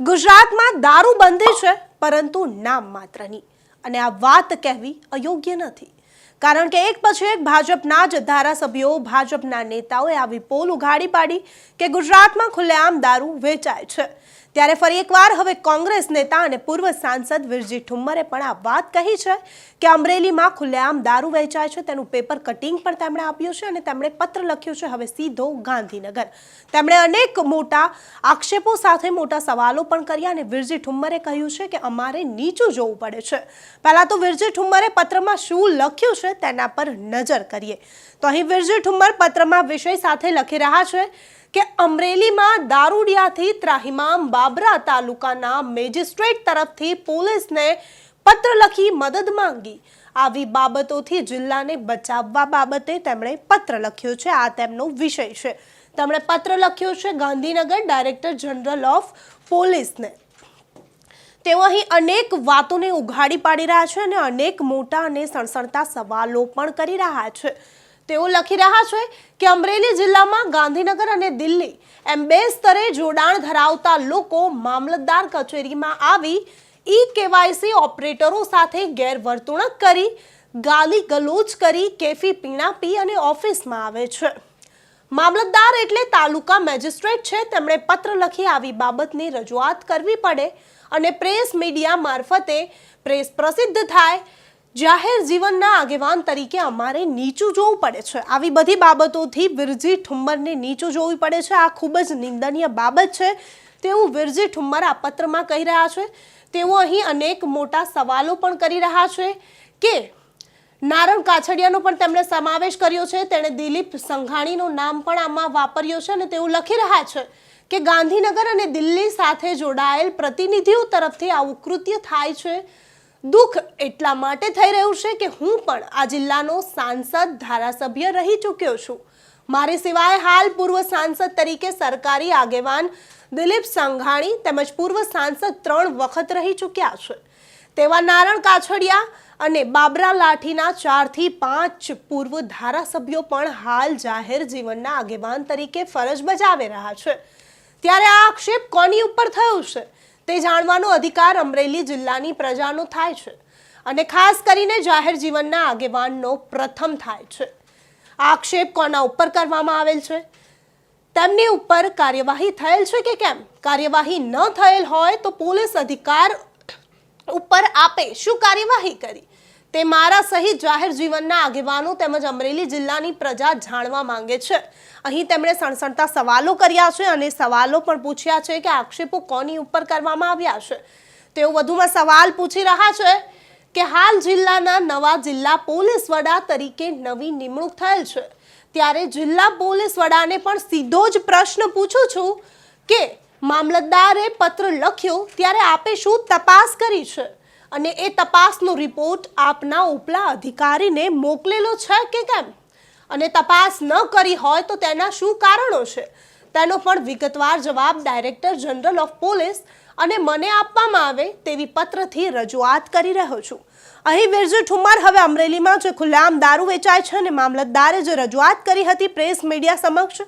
ગુજરાતમાં દારૂ બંધી છે, પરંતુ નામ માત્રની અને આ વાત કહેવી અયોગ્ય નથી. કારણ કે એક પછી એક ભાજપના જ ધારાસભ્યો, ભાજપના નેતાઓએ આવી પોલ ઉઘાડી પાડી કે ગુજરાતમાં ખુલ્લેઆમ દારૂ વેચાય છે. ત્યારે ફરી એકવાર હવે કોંગ્રેસ નેતા અને પૂર્વ સાંસદ વિરજી ઠુમ્મરે પણ આ વાત કહી છે કે અમરેલીમાં ખુલ્લેઆમ દારૂ વહેંચાય છે, તેનું પેપર કટિંગ પણ તેમણે આપ્યું છે અને તેમણે પત્ર લખ્યું છે, હવે સીધો ગાંધીનગર. તેમણે અનેક મોટા આક્ષેપો સાથે મોટા સવાલો પણ કર્યા અને વિરજી ઠુમ્મરે કહ્યું છે કે અમારે નીચું જોવું પડે છે. પહેલાં તો વિરજી ઠુમ્મરે પત્રમાં શું લખ્યું છે તેના પર નજર કરીએ. તો અહીં વિરજી ઠુમ્મર પત્રમાં વિષય સાથે લખી રહ્યા છે કે અમરેલીમાં દારૂડિયાથી ત્રાહિમામ બાબરા તાલુકાના મેજિસ્ટ્રેટ તરફથી પોલીસને પત્ર લખી મદદ માંગી. આવી બાબતોથી જિલ્લાને બચાવવા બાબતે તેમણે પત્ર લખ્યો છે. આ તેમનો વિષય છે. તેમણે પત્ર લખ્યો છે ગાંધીનગર ડાયરેક્ટર જનરલ ઓફ પોલીસને. તેઓ અહીં અનેક વાતોને ઉઘાડી પાડી રહ્યા છે અને અનેક મોટા અને સણસણતા સવાલો પણ કરી રહ્યા છે. તેઓ લખી રહ્યા છે કે અમરેલી જિલ્લામાં ગાંધીનગર અને દિલ્હી એમ બે સ્તરે જોડાણ ધરાવતા લોકો મામલતદાર કચેરીમાં આવી ઈ કેવાયસી ઓપરેટરો સાથે ગેરવર્તણૂક કરી ગાલી ગલોચ કરી, કેફી પીણા પી અને ઓફિસમાં આવે છે. મામલતદાર એટલે તાલુકા મેજિસ્ટ્રેટ છે. તેમણે પત્ર લખી આવી બાબતની રજૂઆત કરવી પડે અને પ્રેસ મીડિયા મારફતે પ્રેસ પ્રસિદ્ધ થાય જાહેર જીવનના આગેવાન તરીકે અમારે નીચું જોવું પડે છે. આવી બધી બાબતોથી વિરજી ઠુમ્મરને નીચું જોવું પડે છે. આ ખૂબ જ નિંદનીય બાબત છે. તેવું વિરજી ઠુમ્મર આ પત્રમાં કહી રહ્યા છે. તેઓ અહીં અનેક મોટા સવાલો પણ કરી રહ્યા છે કે નારણ કાછડિયાનો પણ તેમણે સમાવેશ કર્યો છે. તેણે દિલીપ સંઘાણીનું નામ પણ આમાં વાપર્યો છે અને તેવું લખી રહ્યા છે કે ગાંધીનગર અને દિલ્હી સાથે જોડાયેલ પ્રતિનિધિઓ તરફથી આવું કૃત્ય થાય છે. દુઃખ એટલા માટે થઈ રહ્યું છે કે હું પણ આ જિલ્લાનો સાંસદ ધારાસભ્ય રહી ચૂક્યો છું. મારી સિવાય હાલ પૂર્વ સાંસદ તરીકે સરકારી આગેવાન દિલીપ સંઘાણી તેમજ પૂર્વ સાંસદ ત્રણ વખત રહી ચૂક્યા છે. તેવા નારણ કાછડિયા અને બાબરા લાઠીના ચારથી પાંચ પૂર્વ ધારાસભ્યો પણ હાલ જાહેર જીવનના આગેવાન તરીકે ફરજ બજાવી રહ્યા છે. ત્યારે આ આક્ષેપ કોની ઉપર થયો છે? તે જાણવાનો અધિકાર અમરેલી જિલ્લાની પ્રજાનો થાય છે અને ખાસ કરીને જાહેર જીવનના આગેવાનનો પ્રથમ થાય છે. આક્ષેપ કોના ઉપર કરવામાં આવેલ છે? તેમની ઉપર કાર્યવાહી થયેલ છે કે કેમ? કાર્યવાહી ન થયેલ હોય તો પોલીસ અધિકાર ઉપર આપે. શું કાર્યવાહી કરી? તે મારા સહિત જાહેર જીવનના આગેવાનો તેમજ અમરેલી જિલ્લાની પ્રજા જાણવા માંગે છે. અહીં તેમણે સણસણતા સવાલો કર્યા છે અને સવાલો પણ પૂછ્યા છે કે આક્ષેપો કોની ઉપર કરવામાં આવ્યા છે. તેઓ વધુમાં સવાલ પૂછી રહ્યા છે કે હાલ જિલ્લાના નવા જિલ્લા પોલીસ વડા તરીકે નવી નિમણૂક થયેલ છે. ત્યારે જિલ્લા પોલીસ વડાને પણ સીધો જ પ્રશ્ન પૂછું છું કે મામલતદારે પત્ર લખ્યો ત્યારે આપે શું તપાસ કરી છે? અને એ તપાસનો રિપોર્ટ આપના ઉપલા અધિકારીને મોકલેલો છે કે કેમ? અને તપાસ ન કરી હોય તો તેના શું કારણો છે? તેનો પણ વિગતવાર જવાબ ડાયરેક્ટર જનરલ ઓફ પોલીસ અને મને આપવામાં આવે તેવી પત્રથી રજૂઆત કરી રહ્યો છું. અહીં વિરજુ ઠુમ્મર, હવે અમરેલીમાં જે ખુલ્લામ દારૂ વેચાય છે અને મામલતદારે જે રજૂઆત કરી હતી પ્રેસ મીડિયા સમક્ષ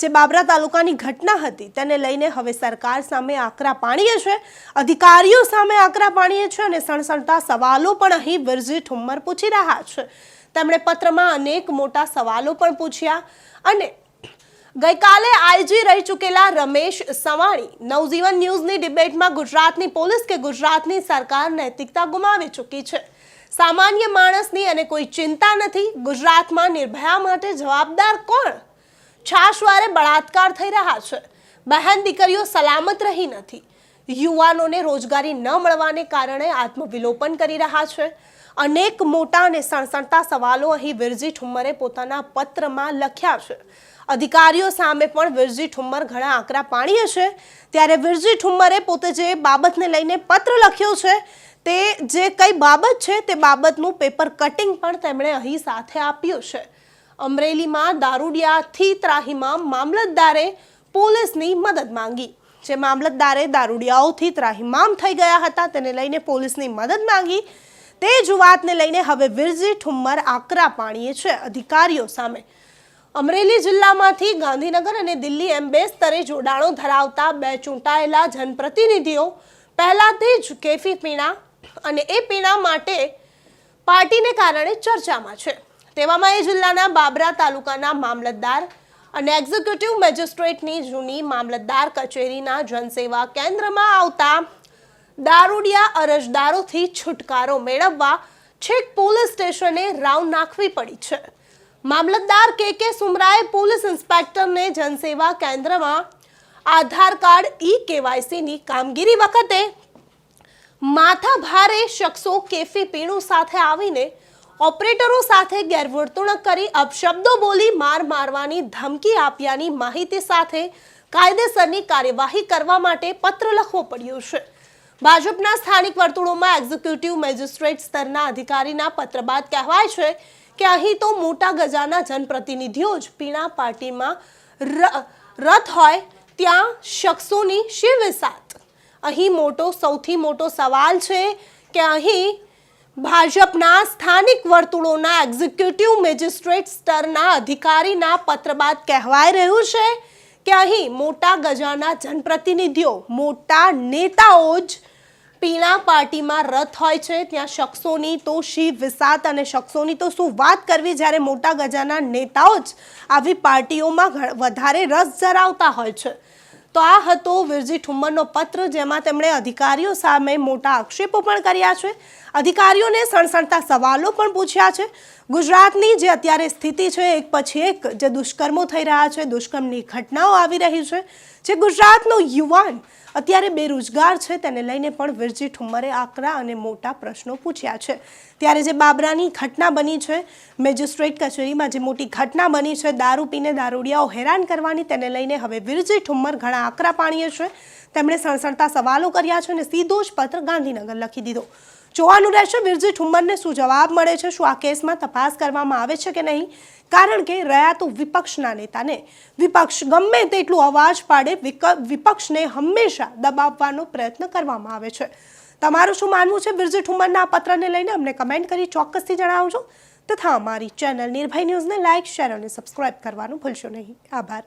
જે બાબરા તાલુકાની ઘટના હતી તેને લઈને હવે સરકાર સામે આકરા પાણીએ છે, અધિકારીઓ સામે આકરા પાણીએ છે અને સણસણતા સવાલો પણ અહીં વિરજી ઠુમ્મર પૂછી રહ્યા છે. તેમણે પત્રમાં અનેક મોટા સવાલો પણ પૂછ્યા અને ગઈકાલે આઈજી રહી ચૂકેલા રમેશ સવાણી નવજીવન ન્યૂઝની ડિબેટમાં ગુજરાતની પોલીસ કે ગુજરાતની સરકાર નૈતિકતા ગુમાવી ચૂકી છે. સામાન્ય માણસની અને કોઈ ચિંતા નથી, ગુજરાતમાં નિર્ભયા માટે જવાબદાર કોણ? છાશવારે બળાત્કાર થઈ રહ્યા છે. બહેન દીકરીઓ સલામત રહી નથી. યુવાનોને રોજગારી ન મળવાને કારણે આત્મવિલોપન કરી રહ્યા છે. અનેક મોટા અને સણસણતા સવાલો અહીં વિરજી ઠુમ્મરે પોતાના પત્રમાં લખ્યા છે. અધિકારીઓ સામે પણ વિરજી ઠુમ્મર ઘણા આકરા પાણીએ છે. ત્યારે વિરજી ઠુમ્મરે પોતે જે બાબતને લઈને પત્ર લખ્યો છે, તે જે કઈ બાબત છે, તે બાબતનું પેપર કટિંગ પણ તેમણે અહીં સાથે આપ્યું છે. અમરેલીમાં દારૂડિયાથી ત્રાહિમામ મામલતદારે પોલીસની મદદ માંગી. જે મામલતદારે દારૂડિયાઓથી ત્રાહિમામ થઈ ગયા હતા, તેને લઈને પોલીસની મદદ માંગી. તે જ વાતને લઈને હવે વિરજી ઠુમ્મર આકરા પાણીએ છે અધિકારીઓ સામે. અમરેલી જિલ્લામાંથી ગાંધીનગર અને દિલ્હી એમ બે સ્તરે જોડાણો ધરાવતા બે ચૂંટાયેલા જનપ્રતિનિધિઓ પહેલાથી જ કેફી પીણા અને એ પીણા માટે પાર્ટીને કારણે ચર્ચામાં છે. તેવામાં એ જિલ્લાના બાબરા તાલુકાના મામલતદાર અને એક્ઝિક્યુટિવ મેજિસ્ટ્રેટની જૂની મામલતદાર કચેરીના જનસેવા કેન્દ્રમાં આવતા દારૂડિયા અરજદારોથી છુટકારો મેળવવા છેક પોલીસ સ્ટેશને રાવ નાખવી પડી છે. મામલતદાર કે કે સુમરાએ પોલીસ ઇન્સ્પેક્ટરને જનસેવા કેન્દ્રમાં આધાર કાર્ડ ઈ કેવાયસીની કામગીરી વખતે માથા ભારે શખ્સો કેફી પીણું સાથે આવીને ઓપરેટરો સાથે ગેરવર્તણૂક કરી અપશબ્દો બોલી માર મારવાની ધમકી આપ્યાની માહિતી સાથે કાયદેસરની કાર્યવાહી કરવા માટે પત્ર લખવો પડ્યો છે. ભાજપના સ્થાનિક વર્તુળોમાં એક્ઝિક્યુટિવ મેજિસ્ટ્રેટ સ્તરના અધિકારીના પત્ર બાદ કહેવાય છે કે અહીં તો મોટા ગજાના જનપ્રતિનિધિઓ જ પીણા પાર્ટીમાં રથ હોય ત્યાં શખ્સોની શી અહીં મોટો, સૌથી મોટો સવાલ છે કે અહીં ભાજપના સ્થાનિક વર્તુળોના એક્ઝિક્યુટિવ મેજિસ્ટ્રેટ સ્તરના અધિકારીના પત્ર બાદ કહેવાય રહ્યું છે કે અહીં મોટા ગજાના જનપ્રતિનિધિઓ, મોટા નેતાઓ જ પીણા પાર્ટીમાં રથ હોય છે. ત્યાં શખ્સોની તો શી વિસાત અને શખ્સોની તો શું વાત કરવી જ્યારે મોટા ગજાના નેતાઓ જ આવી પાર્ટીઓમાં વધારે રસ ધરાવતા હોય છે. તો આ હતો વિરજી ઠુમ્મરનો પત્ર જેમાં તેમણે અધિકારીઓ સામે મોટા આક્ષેપો પણ કર્યા છે. અધિકારીઓને સણસણતા સવાલો પણ પૂછ્યા છે. ગુજરાતની જે અત્યારે સ્થિતિ છે, એક પછી એક જે દુષ્કર્મો થઈ રહ્યા છે, દુષ્કર્મની ઘટનાઓ આવી રહી છે, જે ગુજરાતનો યુવાન અત્યારે બેરોજગાર છે, તેને લઈને પણ વિરજી ઠુમ્મરે આકરા અને મોટા પ્રશ્નો પૂછ્યા છે. ત્યારે જે બાબરાની ઘટના બની છે, મેજિસ્ટ્રેટ કચેરીમાં જે મોટી ઘટના બની છે, દારૂ પીને દારૂડિયાઓ હેરાન કરવાની તેને લઈને હવે વિરજી ઠુમ્મર ઘણા આકરા પાણીએ છે. તેમણે સણસણતા સવાલો કર્યા છે અને સીધો જ પત્ર ગાંધીનગર લખી દીધો. જોવાનું રહેશે વિરજી ઠુમ્મરને શું જવાબ મળે છે, શું આ કેસમાં તપાસ કરવામાં આવે છે કે નહીં? કારણ કે રહ્યા તો વિપક્ષના નેતાને. વિપક્ષ ગમે તેટલું અવાજ પાડે વિપક્ષને હંમેશા દબાવવાનો પ્રયત્ન કરવામાં આવે છે. તમારું શું માનવું છે બિરજી ઠુમ્મરના આ પત્રને લઈને? અમને કમેન્ટ કરી ચોક્કસથી જણાવજો. તથા અમારી ચેનલ નિર્ભય ન્યૂઝને લાઇક, શેર અને સબસ્ક્રાઇબ કરવાનું ભૂલશો નહીં. આભાર.